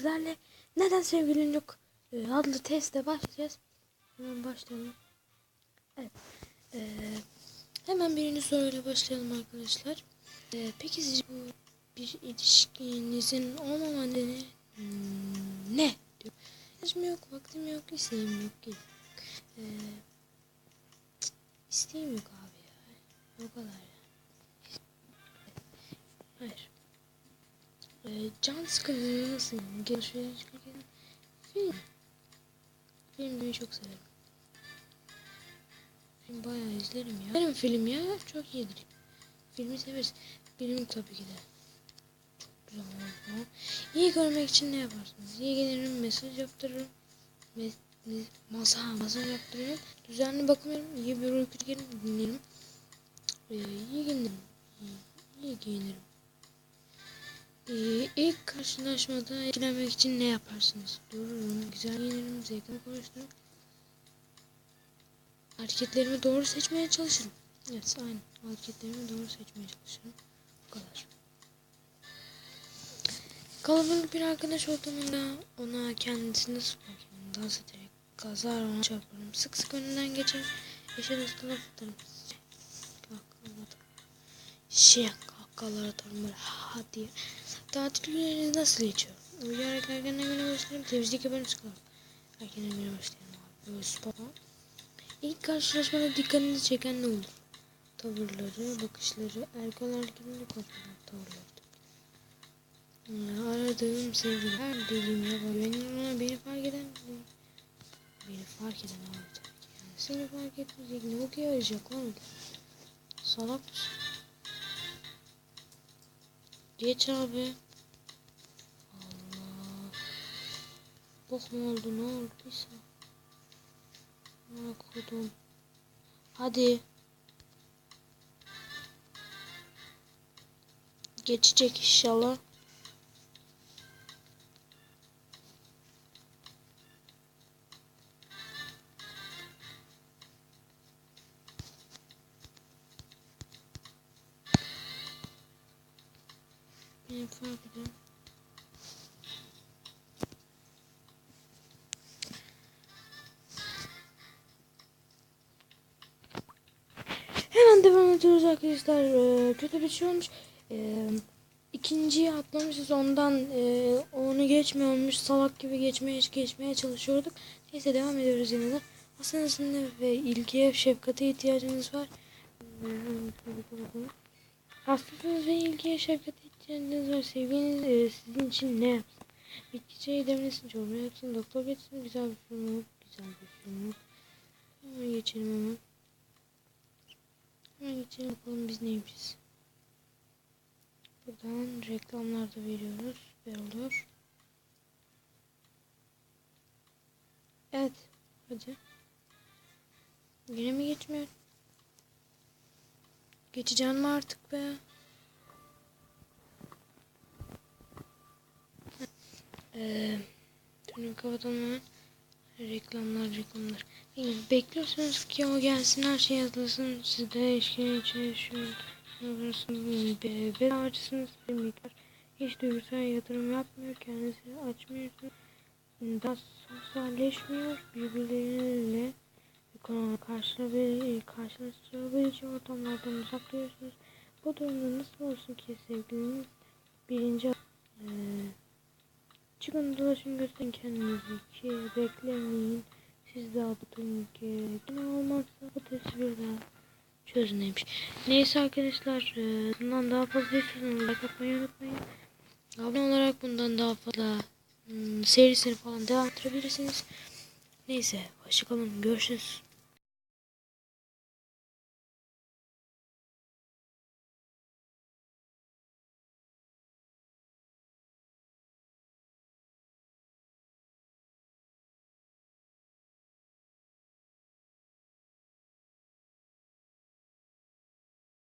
sizlerle neden sevgilin yok e, adlı teste başlayacağız. Hemen başlayalım. Evet. E, hemen birinci soruyla başlayalım arkadaşlar. E, peki bu bir ilişkinizin olmama nedeni ne? Diyor. Yaşım yok, vaktim yok, isteğim yok ki. E, cık, isteğim yok abi ya. O kadar ya. Hayır. E, can sıkıntı nasıl? Çıkarken film. Film beni çok severim. Film bayağı izlerim ya. Benim film ya çok iyidir. Filmi severiz. Benim tabii ki de. Çok güzel olur. İyi görmek için ne yaparsınız? İyi gelirim, mesaj yaptırırım. Me me masa, masaj yaptırırım. Düzenli bakıyorum. İyi bir uyku çekerim, dinlerim. Ee, iyi giyinirim. İyi, iyi giyinirim. Ee, ilk karşılaşmada etkilenmek için ne yaparsınız? Dururum, güzel giyinirim, zevkimi konuştururum. Hareketlerimi doğru seçmeye çalışırım. Evet, aynen. Hareketlerimi doğru seçmeye çalışırım. Bu kadar. Kalabalık bir arkadaş ortamında ona kendisini sıkarken dans ederek gazar ona çarparım. Sık sık önünden geçer. Eşe dostu laf atarım. Kahkahalar atarım. Şey kahkahalar atarım böyle ha diye. Tatil günleriniz nasıl geçiyor? Uyuyarak erkenden güne başlarım. Temizlik yaparım sıkarım. Erkenden güne abi. Böyle spor. İlk karşılaşmada dikkatinizi çeken ne olur? Tavırları, bakışları, erkek hareketini kontrol tavırları. Ya, Aradığım sevgili her dediğim yapar. Güvenilir ona beni fark eden beni fark eden abi tabii ki. Yani seni fark etmeyecek ne okuyor arayacak lan? Salak mısın? Geç abi. Allah. Bok mu oldu ne olduysa. Ne kodum. Hadi. Geçecek inşallah. Fark ediyorum. Hemen devam ediyoruz arkadaşlar. Ee, kötü bir şey olmuş. Ee, ikinciyi atlamışız ondan e, onu geçmiyormuş. Salak gibi geçmeye geçmeye çalışıyorduk. Neyse devam ediyoruz yine de. Hastanızın ve ilgiye şefkate ihtiyacınız var. Hastasınız ve ilgiye şefkate ihtiyacınız var. Sevginiz e, sizin için ne yapsın? Bitki çayı demlesin, çorba yapsın, doktor geçsin, güzel bir film olup, güzel bir film olup. Hemen geçelim hemen. Hemen geçelim bakalım biz neymişiz. Buradan reklamlar da veriyoruz. Ver oluyor. Evet. Hadi. Yine mi geçmiyor? Geçeceğim mi artık be? Ee, dönün. Reklamlar reklamlar. Bekliyorsunuz ki o gelsin her şey yazılsın. Siz de eşkine içine yaşıyorsunuz. Bedavacısınız. Bir miktar. Hiç duygusal yatırım yapmıyor. Kendisi açmıyorsunuz. Daha sosyalleşmiyor. Birbirleriyle karşılaşabileceği ortamlardan uzaklıyorsunuz. Bu durumda nasıl olsun ki sevgiliniz birinci e, çıkın dolaşın gösterin kendinizi ki beklemeyin. Siz de abatın ki ne olmazsa bu çözün demiş. Neyse arkadaşlar e, bundan daha fazla istiyorsanız like atmayı unutmayın. Abone olarak bundan daha fazla hmm, serisini falan devam ettirebilirsiniz. Neyse hoşçakalın görüşürüz.